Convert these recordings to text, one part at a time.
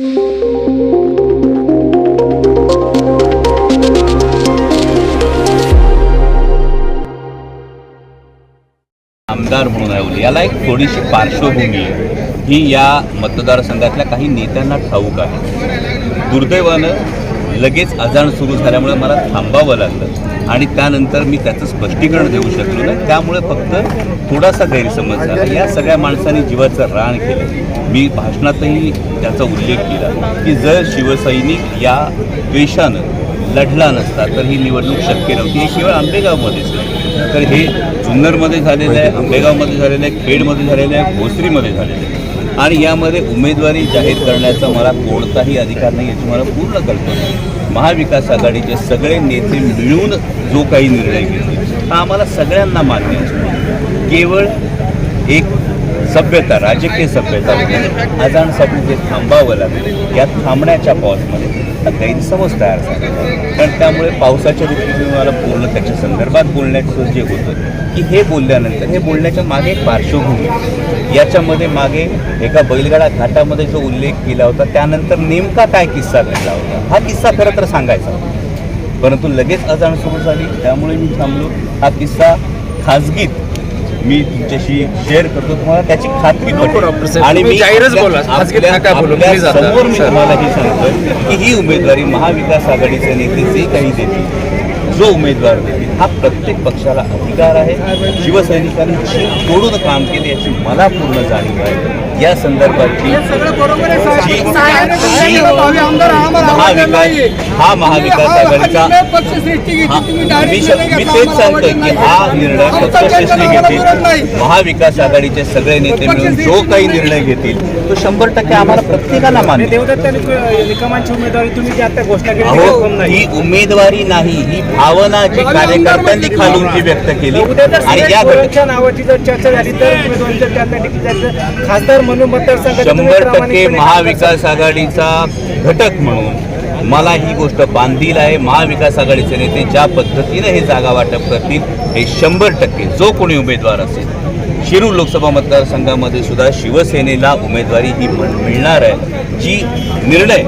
आमदार म्हणून राहुल याला एक थोडीशी पार्श्वभूमी आहे. ही या मतदारसंघातल्या काही नेत्यांना ठाऊक आहे. दुर्दैवानं लगेच अजाण सुरू झाल्यामुळे मला थांबावं लागलं. आणि त्यानंतर मी त्याचं स्पष्टीकरण देऊ शकलो नाही. त्यामुळे फक्त थोडासा गैरसमज झाला. या सगळ्या माणसांनी जीवाचं रान केलं. मी भाषणातही त्याचा उल्लेख केला की जर शिवसैनिक या द्वेषानं लढला नसता तर ही निवडणूक शक्य नव्हती. हे केवळ आंबेगावमध्येच नाही तर हे जुन्नरमध्ये झालेलं आहे आंबेगावमध्ये झालेलं आहे खेडमध्ये झालेलं आहे भोसरीमध्ये झालेलं आहे. आणि यामध्ये उमेदवारी जाहीर करण्याचा मला कोणताही अधिकार नाही याची मला पूर्ण कल्पना आहे. महाविकास आघाडीचे सगळे नेते मिळून जो काही निर्णय घेतले हा आम्हाला सगळ्यांना मान्य असतो केवळ एक सभ्यता राजकीय सभ्यता अजाणसाठी जे थांबावं लागलं या थांबण्याच्या पॉजमध्ये हा गैरसमज तयार झाला. कारण त्यामुळे पावसाच्या ऋतूत मला पूर्ण त्याच्या संदर्भात बोलण्याचं जे होतं की हे बोलल्यानंतर हे बोलण्याच्या मागे एक पार्श्वभूमी याच्यामध्ये मागे एका बैलगाडा घाटामध्ये जो उल्लेख केला होता त्यानंतर नेमका काय किस्सा घडला होता हा किस्सा खरं तर सांगायचा होता. परंतु लगेच अजाण सुरू झाली त्यामुळे मी थांबलो. हा किस्सा खाजगीत मी तुमच्याशी शेअर करतो तुम्हाला त्याची खात्री पटेल. आणि मी. समोर मी तुम्हाला ही सांगतो की ही उमेदवारी महाविकास आघाडीचे नेते जे काही देतील जो उमेदवार देतील हा प्रत्येक पक्षाला अधिकार आहे शिवसैनिकांनी तोडून काम केले याची मला पूर्ण जाणीव आहे या महाविकास हा महाविकास आघाडीचा मी तेच सांगतोय की हा निर्णय पक्षश्रेष्ठी घेतील. महाविकास आघाडीचे सगळे नेते मिळून जो काही निर्णय घेतील तो शंभर टक्के आम्हाला प्रत्येकाला मान्य आहे. देवदत्त निकमांची उमेदवारी तुम्ही जी आता घोषणा केली ती अहो कन्फर्म नाही. ही उमेदवारी नाही ही भावना जी कार्यकर्त्यांनी खालून जी व्यक्त केली. आणि या नावाची जर चर्चा झाली तर खासदार म्हणून शंभर टक्के महाविकास आघाडीचा घटक म्हणून मला ही गोष्ट बांधील आहे. महाविकास आघाडीचे नेते ज्या पद्धतीने हे जागा वाटप करतील हे शंभर टक्के जो कोणी उमेदवार असेल शिरूर लोकसभा मतदारसंघामध्ये सुद्धा शिवसेनेला उमेदवारी ही मिळ- मिळणार आहे जी निर्णय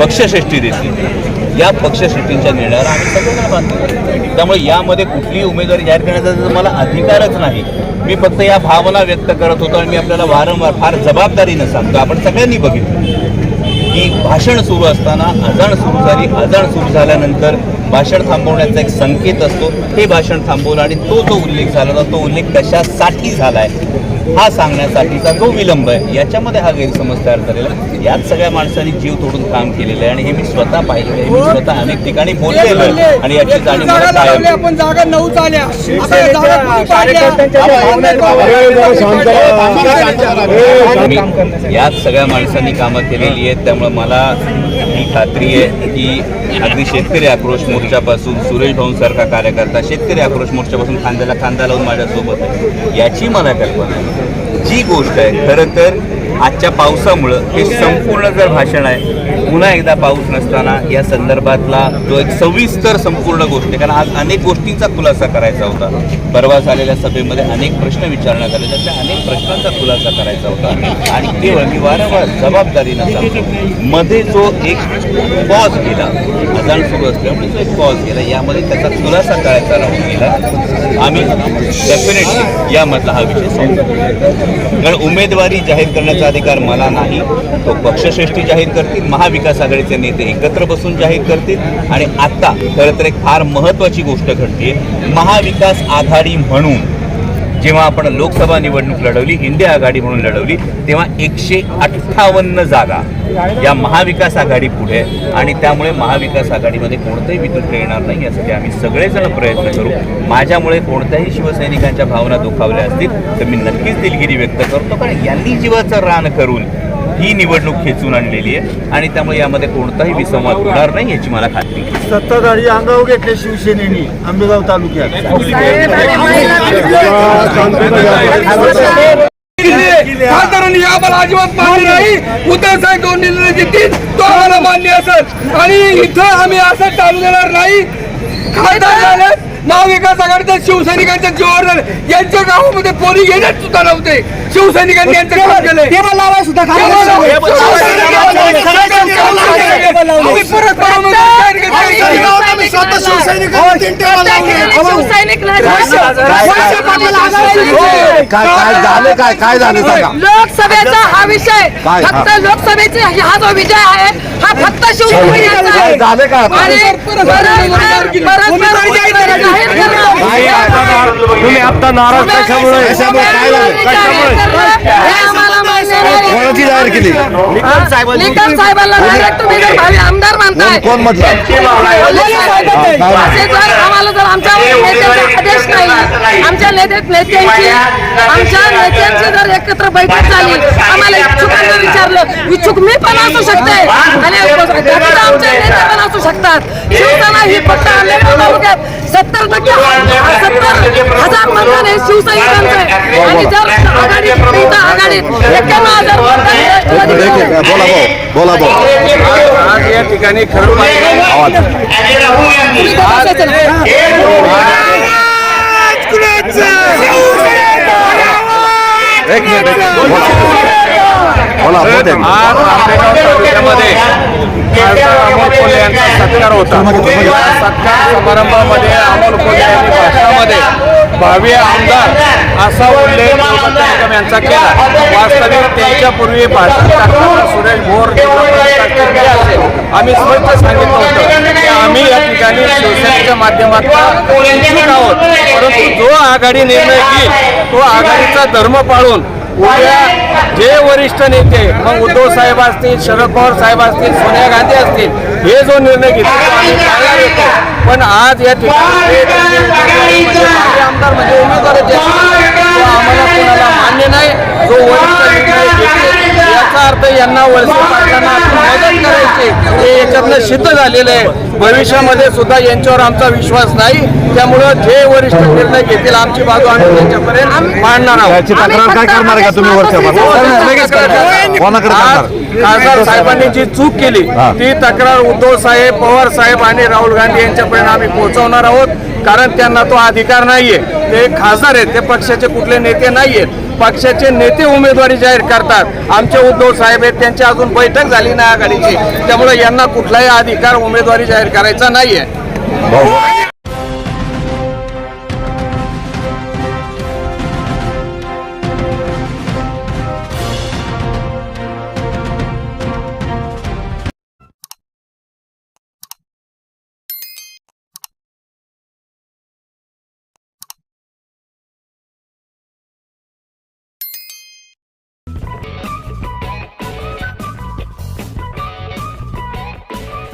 पक्षश्रेष्ठी देतील. या पक्षश्रेष्ठींच्या निर्णयाला आम्ही सगळ्यांना बांधतो त्यामुळे यामध्ये कुठलीही उमेदवारी जाहीर करण्याचा मला अधिकारच नाही मी फक्त या भावना व्यक्त करत होतो आणि मी आपल्याला वारंवार फार जबाबदारीनं सांगतो. आपण सगळ्यांनी बघितलं की भाषण सुरू असताना अजाण सुरू झाली. अजाण सुरू झाल्यानंतर भाषण थांबवण्याचा एक संकेत असतो. हे भाषण थांबवलं आणि तो जो उल्लेख झाला होता तो उल्लेख कशासाठी झाला आहे हा सांगण्यासाठीचा जो विलंब आहे याच्यामध्ये हा गैरसमज तयार झालेला आहे. यात सगळ्या माणसांनी जीव तोडून काम केलेलं आहे आणि हे मी स्वतः पाहिलेलं आहे मी स्वतः अनेक ठिकाणी बोललेलो आहे आणि याची जाणीव मला कायम आहे. आपण जागा नऊ आता जागा कोणी पाडल्या? मी काम करण्यासाठी यात सगळ्या माणसांनी कामं केलेली आहेत त्यामुळे मला ही खात्री आहे की अगदी शेतकरी आक्रोश मोर्चापासून सुरेश भाऊंसारखा कार्यकर्ता शेतकरी आक्रोश मोर्चापासून खांद्याला खांदा लावून माझ्यासोबत आहे. याची मला कल्पना आहे. जी गोष्ट आहे खरं तर आजच्या पावसामुळं हे संपूर्ण जर भाषण आहे पुन्हा एकदा पाऊस नसताना या संदर्भातला जो एक सविस्तर संपूर्ण गोष्ट आहे कारण आज अनेक गोष्टींचा खुलासा करायचा होता. परवा झालेल्या सभेमध्ये अनेक प्रश्न विचारण्यात आले त्यातल्या अनेक प्रश्नांचा खुलासा करायचा होता. आणि केवळ मी वारंवार जबाबदारीनं सांगतो मध्ये जो एक पॉज गेला अजाण सुरू असल्यामुळे जो एक पॉज गेला यामध्ये त्याचा खुलासा करायचा राहून गेला. आम्ही डेफिनेटली यामधला हा विषय समजू कारण उमेदवारी जाहीर करण्याचा अधिकार मला नाही तो पक्षश्रेष्ठी जाहीर करतील महाविकास महाविकास आघाडीचे नेते एकत्र बसून जाहीर करतील. आणि आता खरं तर एक फार महत्त्वाची गोष्ट घडते महाविकास आघाडी म्हणून जेव्हा आपण लोकसभा निवडणूक लढवली इंडिया आघाडी म्हणून लढवली तेव्हा एकशे अठ्ठावन्न जागा या महाविकास आघाडी पुढे आणि त्यामुळे महाविकास आघाडीमध्ये कोणतंही विद्युत येणार नाही यासाठी आम्ही सगळेजण प्रयत्न करू. माझ्यामुळे कोणत्याही शिवसैनिकांच्या भावना दुखावल्या असतील तर मी नक्कीच दिलगिरी व्यक्त करतो कारण यांनी जीवाचं रान करून ही निवडणूक खेचून आणलेली आहे आणि त्यामुळे यामध्ये कोणताही विसंवाद होणार नाही याची मला खात्री आहे. सत्ताधारी अंगावर घेतले शिवसेनेने आंबेगाव तालुक्यात. खासदारांनी आम्हाला अजिबात मान्य नाही. उद्धव साहेब दोन निर्णय घेतील तो आम्हाला मान्य असेल. आणि इथं आम्ही असं चालू देणार नाही. खासदार झाले महाविकास आघाडीच्या शिवसैनिकांच्या जीवावर झाले यांच्या गावामध्ये पोरी येण्यात सुद्धा नव्हते शिवसैनिकांनी यांचं काम केलंय टेबल लावाय सुद्धा परत शिवसैनिक शिवसैनिक काय काय झालं? काय काय झालं? सांगा. लोकसभेचा हा विषय. काय? फक्त लोकसभेचे हा जो विजय आहे हा फक्त शिवसेनेचा काय आहे. झालं? काय आता? आणि परस्पर- परस्पर उमेदवारी जाहीर करणं. तुम्ही आता नाराज कशामुळे? कशामुळे? काय झालं? जाहीर करणं हे आम्हाला मान्य नाही. कोणाची जाहीर केली? निकम साहेबांना डायरेक्ट तुम्ही जर भावी आमदार मानताय. कोण म्हटलं? असे जर आम्हाला जर आमच्या नेत्याचा आदेश नाही. आमच्या नेते नेत्यांची आमच्या नेत्यांची जर एकत्र बैठक झाली आम्हाला इच्छुकांना विचारलं. इच्छुक मी पण असू शकते. आणि फक्त आमचे नेते पण असू शकतात. शिवसेना ही फक्त तालुक्यात सत्तर टक्के सत्तर हजार मतदान हे शिवसैनिकांचं. आहे आणि जर आघाडी आघाडीत एक्क्याण्णव हजार मतदान हे राष्ट्रवादी ठीक आहे बोला भाऊ बोला भाऊ आज या ठिकाणी खरं एक मिनिट एक मिनिट. बोला बोला बोलते. आज आंबेगाव तालुक्यामध्ये खासदार अमोल कोल्हे यांचा सत्कार होता या सत्कार समारंभामध्ये अमोल कोल्हे यांनी भाषणामध्ये भावी आमदार असा उल्लेख निकम यांचा केला. वास्तविक त्यांच्यापूर्वी करताना सुरेश भोर असेल आम्ही स्पष्ट सांगितलं होतं की आम्ही या ठिकाणी शिवसेनेच्या माध्यमातून इच्छुक आहोत. परंतु जो आघाडी निर्णय घेईल तो आघाडीचा धर्म पाळून उद्या जे वरिष्ठ नेते मग उद्धव साहेब असतील शरद पवार साहेब असतील सोनिया गांधी असतील हे जो निर्णय घेतील पण आज या ठिकाणी आमदार म्हणजे उमेदवार जे आम्हाला कोणाला मान्य नाही. जो वरिष्ठ निर्णय घेतील याचा अर्थ यांना वळसे पाटलांना आपण मदत करायची. हे याच्यातनं सिद्ध झालेलं आहे. भविष्यामध्ये सुद्धा यांच्यावर आमचा विश्वास नाही. त्यामुळं जे वरिष्ठ निर्णय घेतील आमची बाजू आम्ही त्यांच्यापर्यंत मांडणार आहोत. याची तक्रार काय करणार आहे का तुम्ही वरच्या लगेच करणार. कोणाकडे आज करणार? खासदार साहेबांनी जी चूक केली हा. ती तक्रार उद्धव साहेब पवार साहेब आणि राहुल गांधी यांच्यापर्यंत आम्ही पोहोचवणार आहोत. कारण त्यांना तो अधिकार नाहीये. ते खासदार आहेत ते पक्षाचे कुठले नेते नाहीयेत. पक्षाचे नेते उमेदवारी जाहीर करतात. आमचे उद्धव साहेब आहेत त्यांची अजून बैठक झाली नाही आघाडीची. त्यामुळे यांना कुठलाही अधिकार उमेदवारी जाहीर करायचा नाहीये. आहे